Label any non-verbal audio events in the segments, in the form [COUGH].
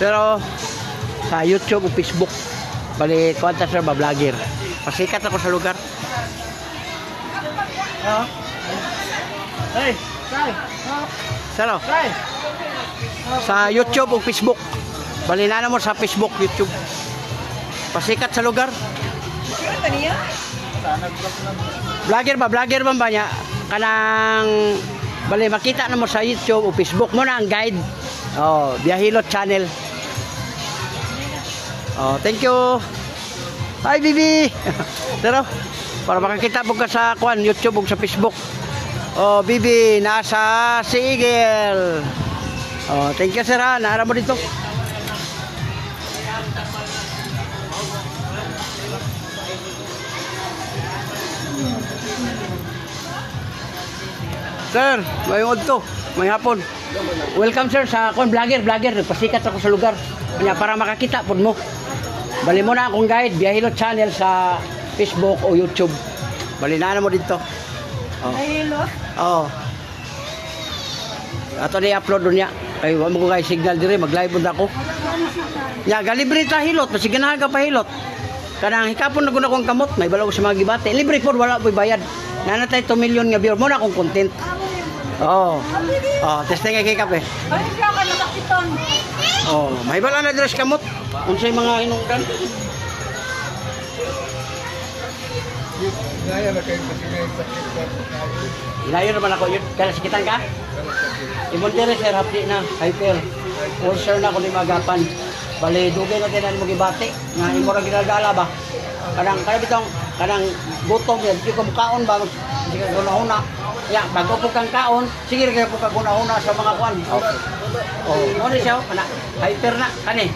Pero sa YouTube o Facebook, bali kwanta sir ba vlogger. Pasikat ako sa lugar. Ah. Hey, Sai. Saro, Sai. sa YouTube o Facebook. Bali na mo sa Facebook, YouTube. Pasikat sa lugar. Vlogger ba? Vlogger ba ba niya? Kanang bali makita na mo sa YouTube o Facebook mo na ang guide. Oh, Biyahilot channel. Oh, thank you. Hi, Bibi. [LAUGHS] Pero para makakita po ka sa kwan YouTube o sa Facebook. Oh, Bibi, nasa si Eagle. Oh, thank you sir ha. Naara mo dito. Sir, may to. May hapon. Welcome sir sa kon vlogger, vlogger. Pasikat ako sa lugar. Kanya para makakita pud mo. Bali mo na akong guide, Biyahilot channel sa Facebook o YouTube. Bali na na mo dito. Oh. Hello. Oo. Ato ni upload doon niya. Kay wa mo ko kay signal dire mag-live pod ako. Ya galibre ta hilot, kasi ganahan ka pa hilot. Kanang hikapon na guna kong kamot, may balaw sa mga gibate. Libre pod wala po'y bayad. Nana tay 2 million nga viewer mo na akong content. Oo. Oh, testing kay kape. Ay, siya ka nakakiton. Oh, may bala na dress kamot. Unsay mga hinungdan? Gaya na kayo kasi may sakit na Ilayo naman ako yun. Kaya sakitan ka? Ibon dire sir, hapdi na. Hyper. Ulcer na ko ni magapan. Bali, dugay na tinan mo gibati. Nga imo ra ginadala ba? Kanang kana bitong kanang gutom yan. Di ko mukaon ba? Sige ko na una. Ya, bago po kang kaon, sige kayo po kang una sa mga kwan. Okay. Oh, ano siya? Kana, hyper na, kani.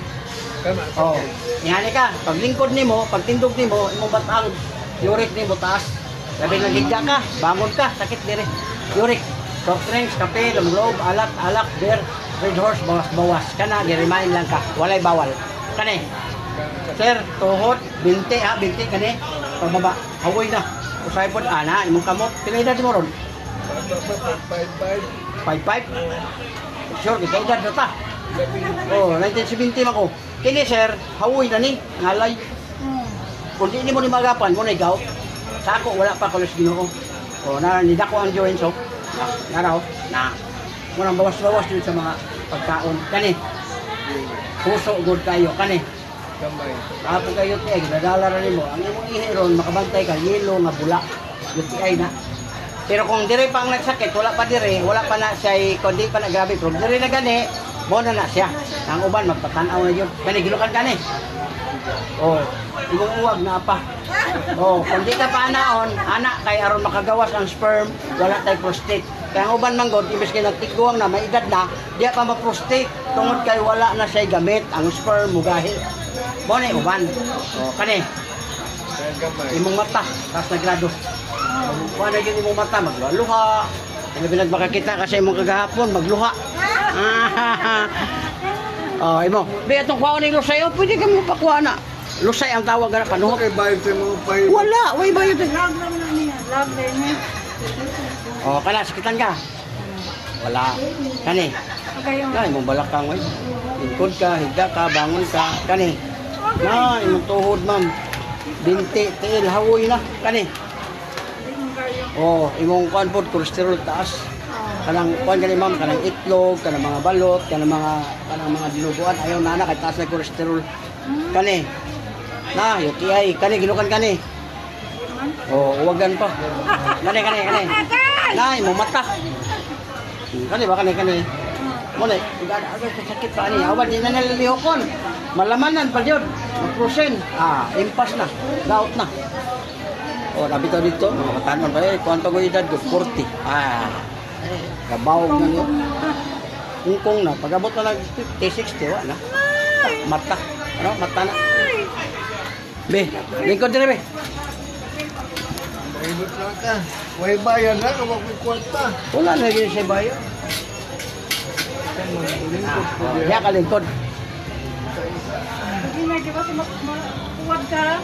Oh, ingani ka, pag lingkod nimo, pag tindog nimo, imong batang uric nimo taas. Sabi nga higda ka, bangon ka, sakit dire. Uric, soft drinks, kape, lumlob, alak, alak, beer, red horse, bawas, bawas. Kana, gi-remind lang ka, walay bawal. Kani, sir, tuhod, binti ha, binti kani, pababa, hawoy na. Usay pod ana, imong kamot, pila edad mo ron? Five, five. 5'5"? Sure, kita edad ta. Oh, 1970 man ko. Kini sir, hawoy na ni, ngalay. Kung di mo ni magapan, mo na ikaw. Sa ako, wala pa kolos ginoo. O, na, nida ko ang joints, oh. Na, na, oh. na. Mo nang bawas-bawas dun sa mga pagkaon. Kani, puso, good kayo. Kani, Kamay. Apo kayo ti ay nadala ra nimo. Ang imong ihiron makabantay ka yelo nga bula. UTI na. Pero kung dire pa ang nagsakit, wala pa dire, wala pa na siya kundi pa na grabe. Pero dire na gani, mo na na siya. Ang uban magpatanaw na yun. Kani gilukan kani. Oh, imong uwag na pa. Oh, kung di ka pa anaon, anak kay aron makagawas ang sperm, wala tay prostate. Kaya ang uban man god, imbes kay nagtiguang na, may edad na, di pa ma-prostate. Tungod kay wala na siya gamit ang sperm mugahil. Mo ni uban. Oh, kani imong mata tas nagrado. Kuha na yun imong mata magluha. Ano binag makakita kasi imong kagahapon magluha. [LAUGHS] oh, imo. Di atong kuha ni lusay, oh, pwede ka mo pakuha na. Lusay ang tawag na panuhot. Okay, bayan sa mga five. Wala, way bayad. eh. Love lang na niya. Love niya. Oh, kana sakitan ka. Wala. Kani. Okay yung... Na imong balakang way. Lingkod ka, higda ka, bangon ka. Kani. Na imong tuhod, ma'am. Binti, tiil, hawoy na. Kani. Oh, imong kuan pod cholesterol taas. Kanang kuan gani ma'am, kanang itlog, kanang mga balot, kanang mga kanang mga dinuguan ayaw na na kay taas na cholesterol. Kani. Na, UTI, kani ginukan kani. Oh, uwagan pa. Kani kani kani. Na, imong mata. Kani ba kani kani? Mo na, igada agad sa sakit pa ani. Awan di na nalilihokon. Malamanan pa yun. Mag-prosen. Ah, impas na. Gout na. Oh, nabi to dito, mga katanon pa eh, kuwan pa ko edad ko, 40. Ah, gabaw na niyo. Ungkong na, pag-abot na lang 50, 60, wala na. Mata, ano, mata na. Be, lingkod din be. Mahimot lang ka. May bayan na, kung magkukwarta. Wala na yun siya bayo. Diya ka lingkod. Hindi na, di ba sa makuwad ka?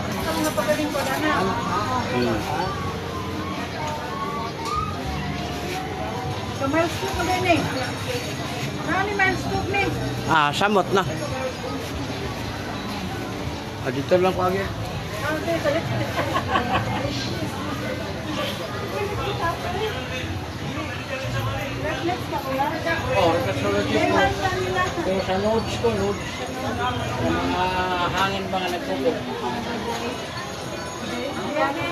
Sa mga pagaling ko na na. Hmm. Ka-milestone ko din eh. Nani milestone ni? Ah, samot na. Ah, dito lang ko agad. Ano tayo salit? [LAUGHS] Kuya. Oh, milestone nila. Kaya sa notes ko, notes. Yung mga hangin ba nga nagpupok.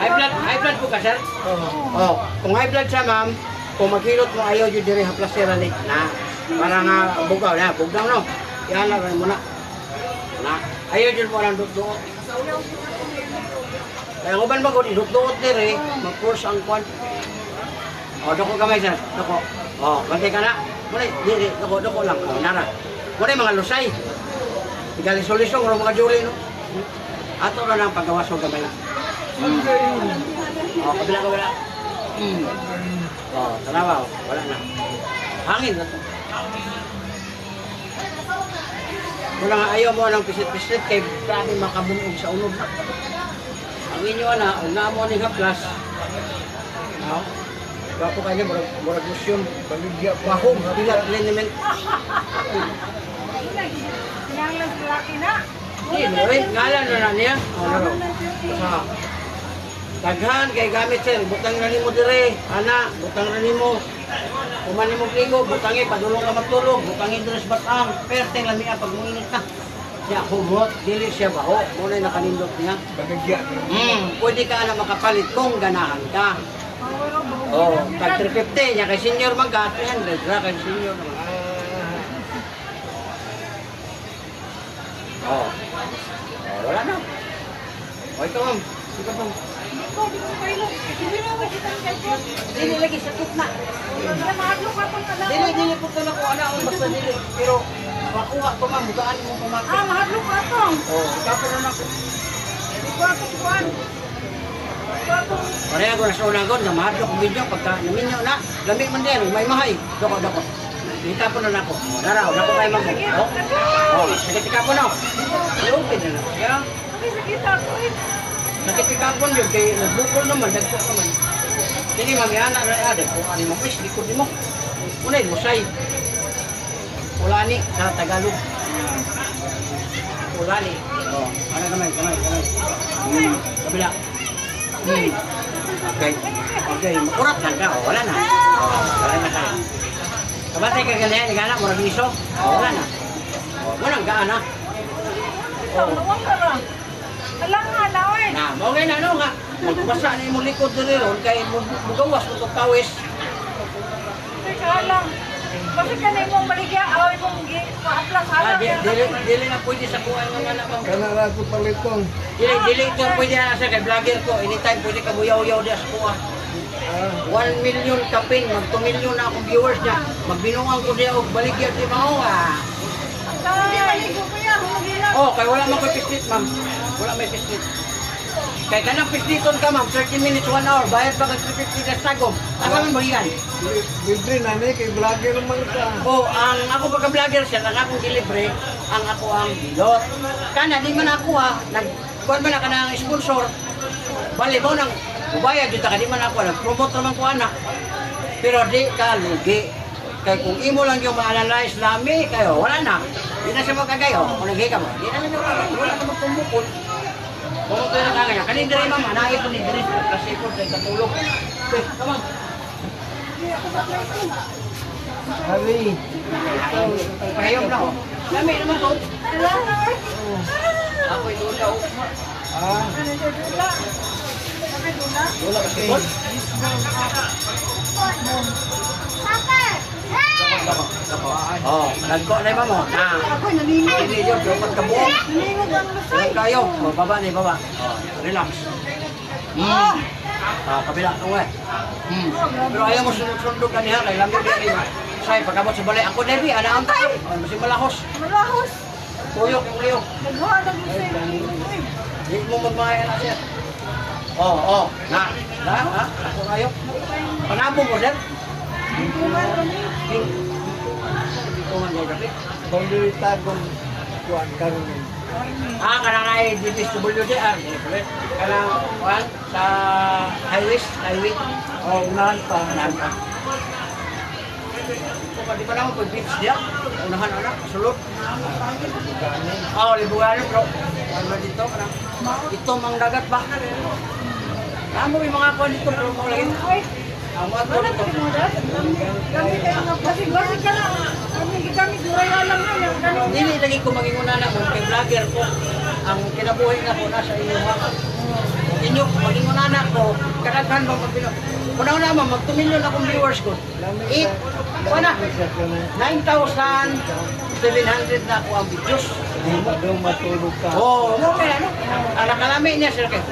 High blood, high blood po ka, sir? Oo. Oh, kung high blood siya, ma'am, kung magkilot mo ayaw yun diri haplasera ni na para nga bugaw na, bugaw no. Yan na mo na. Na, ayaw yun mo lang dut-duot. Kaya kung ban magod, idut-duot diri, mag-force ang kwan. Oh, doko kamay sir, doko. Oh, bantay ka na. Muna, diri, doko, doko lang. Oh, nara. Muna mga lusay. Tigali solisong, ro mga juli, no? Ato na lang paggawas ng gamay. Galing. Oh, kabila kabila. Hmm. Oh, tanawa, wala na. Hangin na to. Wala nga ayaw mo ng pisit-pisit kay grabe makabunog sa unog. Ang inyo na, una mo ni haplas. No? Wapo kayo, murag, murag musyon. Baligya pa. Wahog, bigat liniment. Sa laki na. Hindi, ngalan na na niya. Sa Daghan kay gamit sir, butang na nimo dire, ana, butang na nimo. Kuman nimo kligo, butangi padulong ka matulog, butangi dire sa batang, perteng lami pag muinit na. Siya humot, dili siya baho, mo na nakanindot niya. Baligya. Hmm, pwede ka na makapalit kung ganahan ka. Oh, tag 350 niya kay senior magka 300 ra kay senior. naman. Oh. Oh, wala na. O ikaw ma'am, ikaw ma'am. Ikaw, ang cellphone? Dili lagi sa kalawan. Dili, dili po ka na ko ana, ang basta dili. Pero, makuha ko ma'am, bukaan mo Ah, pamaki. mahadlok ka tong. Oh, ikaw po na ko. Di ko ako. Pareha ko na sa unang gon, na mahadlo ko video, pagka naminyo na, gamit man din, may mahay. Doko, doko. Ika po na ako. Naraw, dako kayo ma'am. Oh, oh, sakit ka po na. I-open na na. Kaya, Ay, sakit ako eh. Nakipikapon yun, kay nagbukol naman, dagpo naman. Hindi mami, anak na adik, kung ano mo, pwes, likod mo. Unay, musay. Ulani sa Tagalog. Ulani. Oh, ano kamay, kamay, kamay. Hmm, kabila. Hmm. Okay. Okay, makurat lang ka, oh, wala na. Oh, wala na ka. Kabatay ka ganyan, gana, murag iso. Oh, wala na. Oh, walang. Ikaw, nawang ka lang. Alam nga na, oy. Na, mo na ano nga. Magbasa ni mo likod diri ron kay mo- mugawas mo tong kawis. Teka lang. Kasi kanay mong baligya, away mong Ah, halang. di, dili, dili na pwede sa kuha ng anak mo. Kanara ko palitong. Dili, dili ito pwede na sa kay vlogger ko. Anytime pwede ka buyaw-yaw di sa kuha. Ah, 1 million kapin, mag 2 million na akong viewers niya. Magbinuang ko diya og baligya di mao ah. Hindi maligo ko yan. Oh, kay wala man ko pislit, ma'am. Wala may pislit. Kay kanang pisliton ka, ma'am. 30 minutes, 1 hour. Bayad ba kag 350 ka sagom? Asa man mo yan? li- libre na ni kay vlogger naman ka. Oh, ang ako pagka-vlogger siya, ang akong delivery, ang ako ang bilot. Kana, di man ako ha, nag, kuwan man na ka ng sponsor, bali mo nang, ubayad dito ka, di man ako, nag-promote naman ko anak. Pero di ka lugi. Kaya kung imo lang yung ma-analyze lami, kayo, wala na. Di na siya magkagayo. Kung nagay ka mo, di na siya magkagayo. Wala na magtumukol. Pumunto na kagaya. Kanin diri mama, naay ko ni diri. Kasi ko kay katulog. Okay, come on. Hari. Pahayom na oh. Lami naman to. Na. Ako ito daw. Ah, Ano siya, dula? Kasi kon. Oh, nagko na ba mo? Naningo. Ini yo dapat ka buo. Naningo lang lusay. Ilang kayo? Oh, baba ni baba. Oh, relax. Hmm. Ah, kabila ko eh. Hmm. Pero ayaw mo sunod-sunod ka niya kay lambi di ay. Say pagabot sa balay ako diri ana ang tayo. Masih malahos. Malahos. Tuyok yung liyok. Naghawa ng lusay. Uy, Di mo magmahal na siya. Oh, oh, na. Na, ha? Ako kayo. Panabo mo, sir. tuman kami. Man yung gabi. pambirita kong kuan karon ni. Ah, kanang ay DPWD, ah, kanang, kuhan, sa highways, highway. Oh, unahan pa. Ka? Kung di pa naman pag beach dia, unahan anak, sulod. Oo, libuganin bro. Ano dito, kanang ito mang dagat ba? Tamo yung mga kuwan dito bro, mga lagi. Wala dito. mo dad. Kami kayo nga kasi basi ka na. Kami kami duray alam na yan. Ganun. Dili lagi ko maginguna na mo kay vlogger ko. Ang kinabuhi na ko nasa iyo ha. Inyo maginguna na ko kadaghan ba magpino. Kuna na mo magtumilyon akong viewers ko. Eight, wala. 9,700 na ako ang videos. Hindi mo daw matulog ka. Oo, mo kaya ano? Ang nakalami niya sir kay.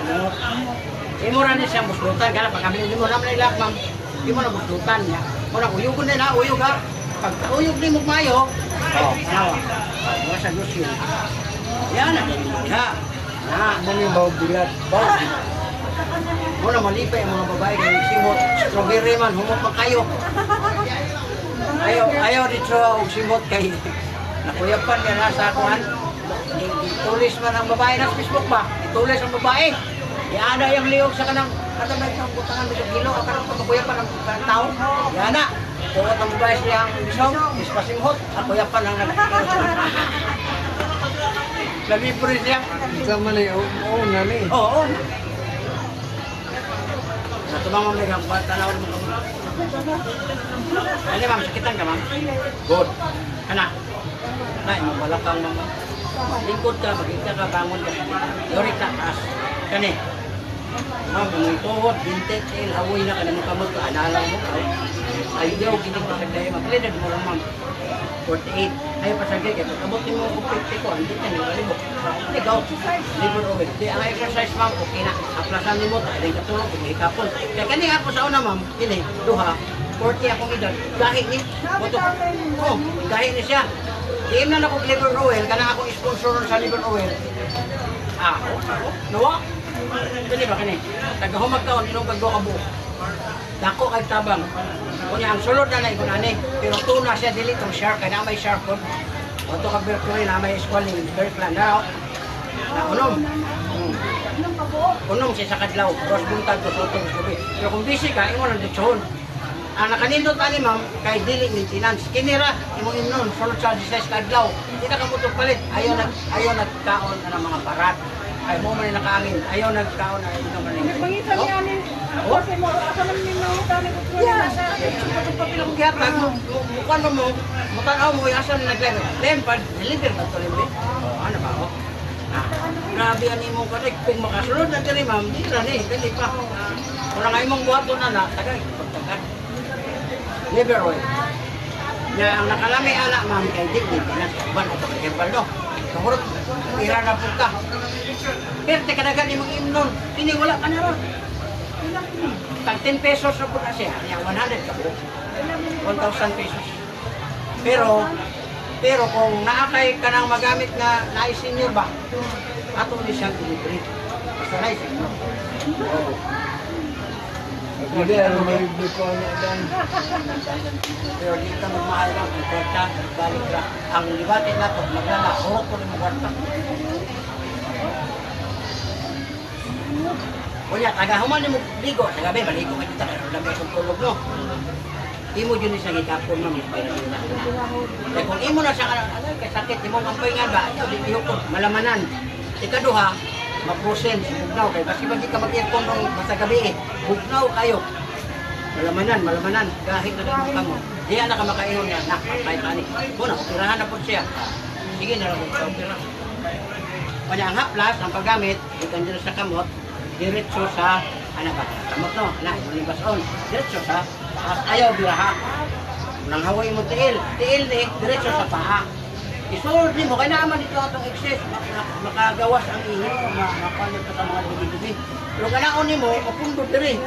Imo ra ni siya muslutan kana pag kami mo naman ilak ma'am. Di mo na muslutan niya. Mo na uyugon na na uyog ha. Pag uyog ni mo mayo. Oh, nawa. Mo sa yun. Yan na. Ha. Na. Mo yung bawa bilat. Bakit? Mo na malipay ang mga babae kay simot. Strawberry man humot pa kayo. Ayaw, ayaw dito og simot kay [LAUGHS] nakuyapan niya nasa kuhan. Itulis man ang babae sa Facebook ba? Itulis ang babae. Iada yung liog sa kanang ano na isang butangan dito kilo ang kanang pagkuyapan ng ng tao. Yana. Tuwat ang babae siya ang isong, ispasimhot. Ako nag Labi po rin siya. Isa man ay oo na ni. Oo. Natumang mo mga ba tanaw mo. Ano ma'am, sakitan ka ma'am? Good. Kana. Nay, wala kang mama. Lingkod ka, magiging ka, bangon ka. Yori ka, taas. Kani. Ma'am, kung ituhod, bintet, tail, hawoy na kanang kamot ka, analang mo ka. Ayaw, ginig pa sa kayo. Maglidad mo lang ma'am. 48. Ayaw pa sa gaya. Kamot mo ko 50 ko, hindi ka nila mo. Ikaw, liver oil. Di ang exercise ma'am, okay na. Aplasan mo, tayo ka tulong, kung ikapon. Kaya kani ako sa una ma'am, ini, duha, 40 akong edad. Gahi ni. Oh, gahi ni siya. Diyan na ako liver oil, kana ako sponsor sa liver oil. Ah, ako, ako, nawa. Kani ba kani? Tagahumag taon, inong pagdo ka buo. Dako kay tabang. Kunya ang sulod na na ikon ani, pero tuna siya dili tong shark kay na may shark kon. Wato ka berkuloy na may squalling, very plan na. Na unom. Unom siya sa kadlaw, cross buntag ko soto ko Pero kung busy ka, imo lang ditson. Ang nakanindot ani ma'am, kay dili maintenance. Kinira, imo imnon, sulod sa 16 kadlaw. Di na ka mutok palit. Ayaw nag ayaw nagkaon na ng mga barat. Ay mo man nakaangin. Ayaw nagkaon na ino man. Pangitan Oh. niya ni. Kasi mo asa man ni mo tani ko. Yeah, sa papilang gihatag mo, bukan mo mo, mutanaw mo yung asam nag-level. Lempad, niliver ba ito limbe? Ano ba ako? Ah, grabe yan imong katik. Kung makasunod na diri ma'am, di na ni, dili pa. Kung nga imong buhato na na, tagay. Liver oil. Ya, ang nakalami anak ma'am, kay di, di, pinas, ban, ito kay Kembal, no? Kahurot, ira na po ka. Pero teka na gani mong imnon, tini wala ka na ron. Tag 10 pesos na po na siya, niya 100 ka po. 1,000 pesos. Pero, pero kung naakay ka nang magamit na na-senior ba, ato ni siyang delivery. Basta na-senior. Oo. Hindi ano may ko na dan. Pero di ka magmahal lang kung kwarta, balik ka. Ang libatin na to, maglala, hurok ko ang kwarta. Kuya, taga human mo ligo, sa gabi, maligo ka dito, lamay kong tulog, no? Imo dyan ni sa gitapon mo, yun na. Kaya kung imo na sa ano, kay sakit, imo ang nga ba, ayaw, di malamanan. Ikaduha, maprosen, bugnaw, kay basi bagi ka mag-aircon nung basta eh, bugnaw kayo. Malamanan, malamanan, kahit na ka mo. Di na ka makainom niya, nak, kahit ani. Muna, operahan na po siya. Sige na lang sa opera. Kanya ang haplas, ang paggamit, ikan dito sa kamot, diretso sa, ano ba, kamot no, na, yung bason, diretso sa, as ayaw biraha. Nang haway mo tiil, tiil ni, diretso sa paa. Isulod ni mo, kaya naman dito atong excess, mak mak makagawas ang ma mapalit ka sa mga dubi-dubi. Pero kanaon ni mo, mapundod diri.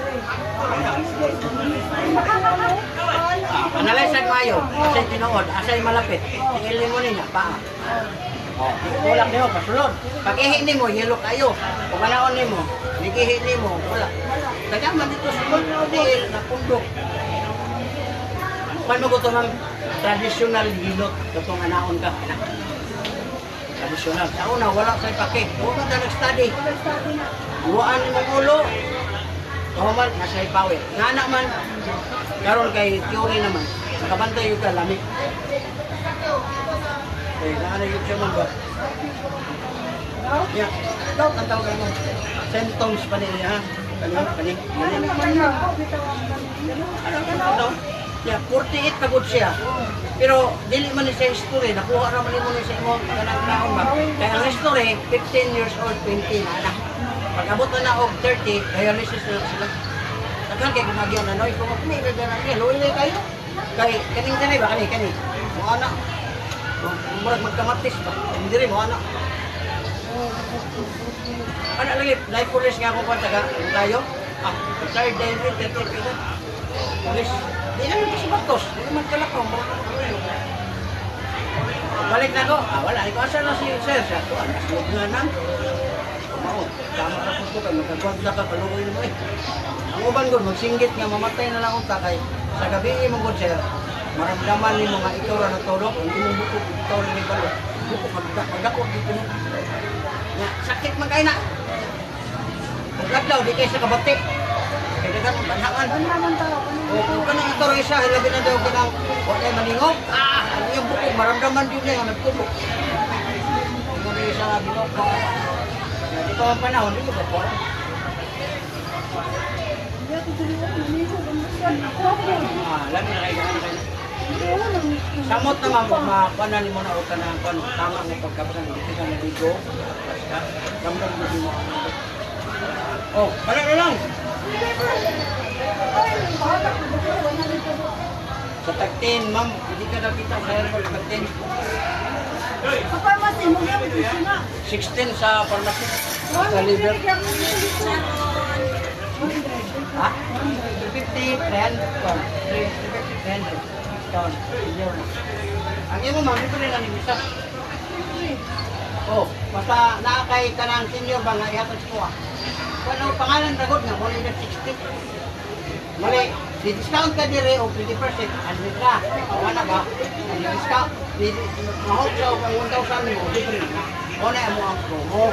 Analyze ang mayo, asay tinuod, asay malapit. Tiil mo niya, paa. Oh, tulak niyo, pasulod. Pag ihi ni mo, yelo kayo. Kung kanaon ni mo, nigihi ni mo, wala. Dito sa mundo, dihil na pundok. Paano ko ito traditional hilot katong anaon ka? Anak. Traditional. Sa una, wala sa'yo pake. Huwag ka nag-study. Buwaan mo ulo. Kahuman, nasa power. Nga man, karon kay theory naman. Nakabantay yung kalami. Eh, naano yung siya mong ba? Yeah. Doubt ang tawag mo. Symptoms pa niya, ha? Kani, kani, kani. Ano? Yeah, 48 kagod siya. Pero dili man ni siya history, nakuha ra man mo ni sa imo kanang ba. Kaya ang history 15 years old, 20 na anak. Pag abot na na og 30, dialysis na sila. Tagal kay gumagyan na noy, kung kami na dara ni loy kayo. Kay kaning dili ba kani kani. Mo ana. Murag magkamatis ba. Hindi rin mo ana. Ano lagi, life police nga ako pa taga tayo. Ah, din rin, 30 pila. Police. Di naman kasi batos. Di naman kalakaw mo. Balik na ko. Ah, wala. Ikaw asa na si sir. Siya ko. Anas mo nga nang. Oo. Tama ka po ko. Magkagwag na ka. Kalukoy mo eh. Ang uban ko, magsinggit nga mamatay na lang unta kay sa gabi mo ko sir. Maramdaman ni mga ikaw ra natulog. Hindi mo bukod. Ikaw rin may balo. Bukod. Magdak. Magdakot dito mo. Sakit man kayo na. Pagkadlaw, di kayo sa kabati. Kaya banhakan. Ka nang ito rin isa, hilabi na daw ka ng huwag maningog. Ah, yung bukog, maramdaman din niya, nagtulog. Hindi mo na binok ko. Hindi ko ang panahon, ko pa po. Ah, lami na kayo. Samot naman mo, mapanan mo na o ka na tama mo pagkapasan, hindi ka naligo. Ramdam mo din mo. Oh, balik na lang. Sa tagtin, ma'am, hindi ka nakita sa herbal tagtin. Sa pharmacy, mo sina. 16 sa pharmacy. Sa liver. Ha? 250, 300, ton. 350, 300. Ton. Senior na. Ang imo, ma'am, ito rin ang isa. Oh, basta nakakay ka ng senior ba nga ihatag ko ah. Ano pangalan ragod nga, muli na 60. Mali, di-discount ka dire o 20%, 100 ka. O ano ba? Di-discount, o kung 1,000 mo, libre na. O na mo ang promo.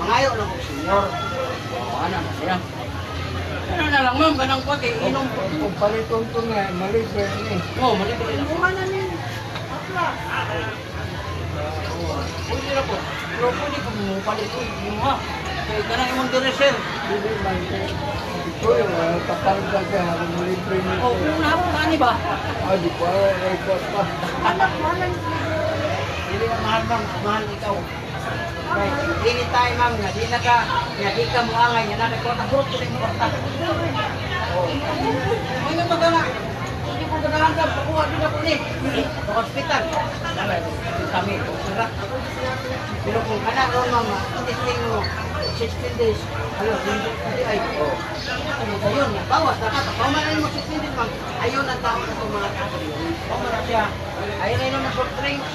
Mangayo lang ko senior. O ano na siya. Ano na lang ma'am, ganang pati, inom. Kung paliton to nga, malibre ni. Oo, malibre na. Buha na ni. Atla. Pwede na po. Pero pwede ko mo palit ko yung ha. Kaya ganang imong dire sir. Hindi man kay ito yung uh, kapalda ka, malibre ni. O, kung ka ni ba? Ah, di pa, ay pa pa. Anak, mahalan. Hindi na mahal ma'am, mahal ikaw. Right. Hindi tayo ma'am nga, di na ka, nga di ka muangay, nga na nagkota, burot ko na yung kwarta. Oo. Ano ba ka na? Hindi ko ganahanap, pakuha din ako ni. Sa hospital. Kami, sira. Pero kung kana ron ma'am, testing mo, 16 days, ano, ay, oo. Ano yun? Bawas na ka, pamanan mo 16 days ma'am, ayun ang tao na itong mga kaso. Pamanan siya, ayun na yun ang soft drinks.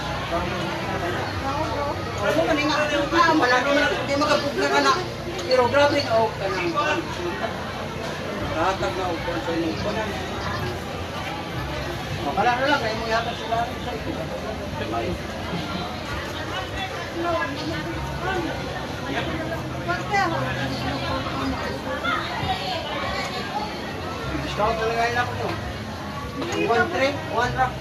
Ano man nga, ah, wala naman, hindi makapugla ka na. Pero grabe ka, oh, ka nang Katag na, oh, sa inyo. Oh, kala na lang, kaya mo yata sila sa ito. Discount talaga yun ako nyo. One tray, one rack.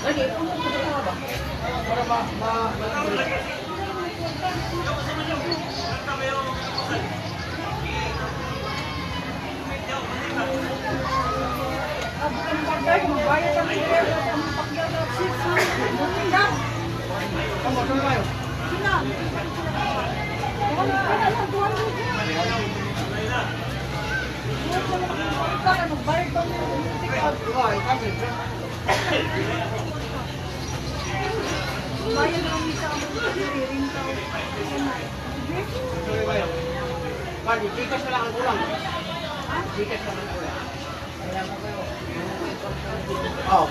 Lagi, ano ko ba ba? Para ma, ma, ma, Magbayad ang pera. Ang pagdala. 600. Yan. Kamu, tuloy kayo. Sina. Wala, wala lang, 200 yan. Magbayad pa mo yung ticket. Oh, kami. Bayad ang isa ang rintaw. Tuloy kayo. Padi, tikas na lang ang kulang. Kulang. Oh,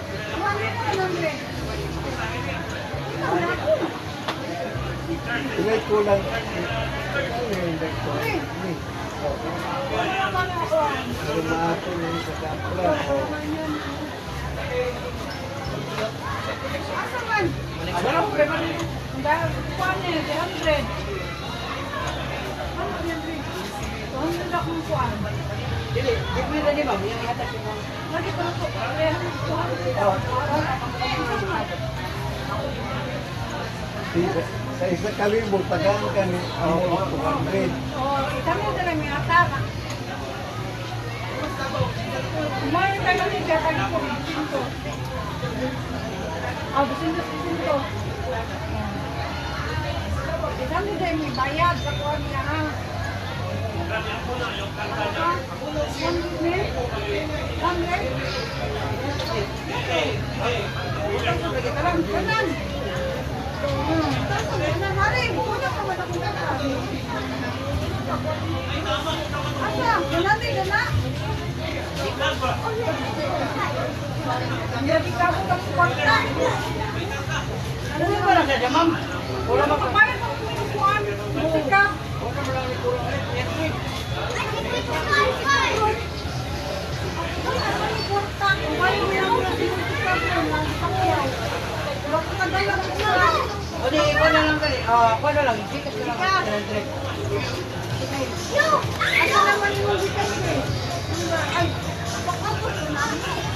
na kulang. Bre. Ikaw na ako. Kulang. Ano Dili, di mo na ni ma'am, yung ihatag mo. Lagi pa po. 200. Di- Sa isa kalibo, tagaan ka ni Amo 200. Oh, kita mo na lang yung atar. May tayo ni Jata ko dito. Ah, busin ko dito. Kita mo din may bayad sa kuan niya ha. Asa? Ganati, gana? Kang kwarta. Ano yung wala siya, ma'am? Wala ba? Kapayat mo kung kuhan. Hindi ka. Lang ni Puro next week. O di, ikaw na lang kani. Ah, ikaw na lang. Sikat ka lang. Direct.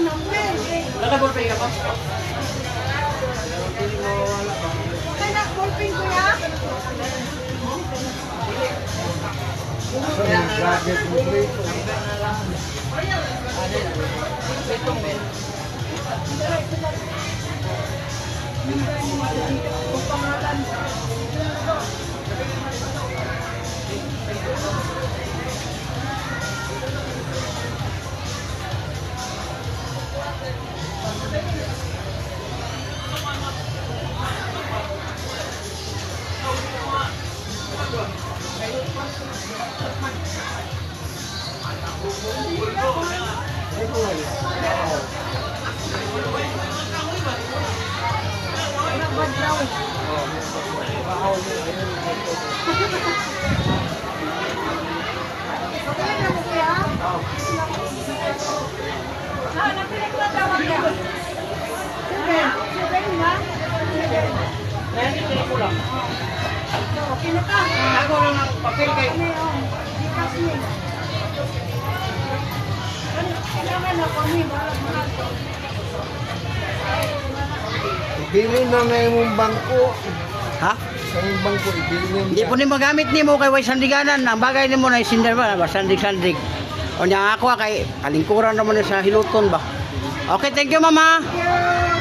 Wala tayong number. Nakabol pa ka. Kaya ballpen ko ya. Sa mga gadget mo dito. Itong men. Okay na mo kuya? Seven. Seven ba? Seven. Ayan, ito ko lang. Okay na ka. Ako lang ng papel kay Ngayon, di kasi. Kailangan na kami, balag mga to. Ibili na na yung bangko. Ha? Sa yung bangko, ibili na. Hindi po ni magamit ni mo kay way sandiganan. Ang bagay ni mo na isinder ba? Ba sandig-sandig. O niya ako kay kalingkuran naman sa hiluton ba? Okay, thank you mama. Yeah.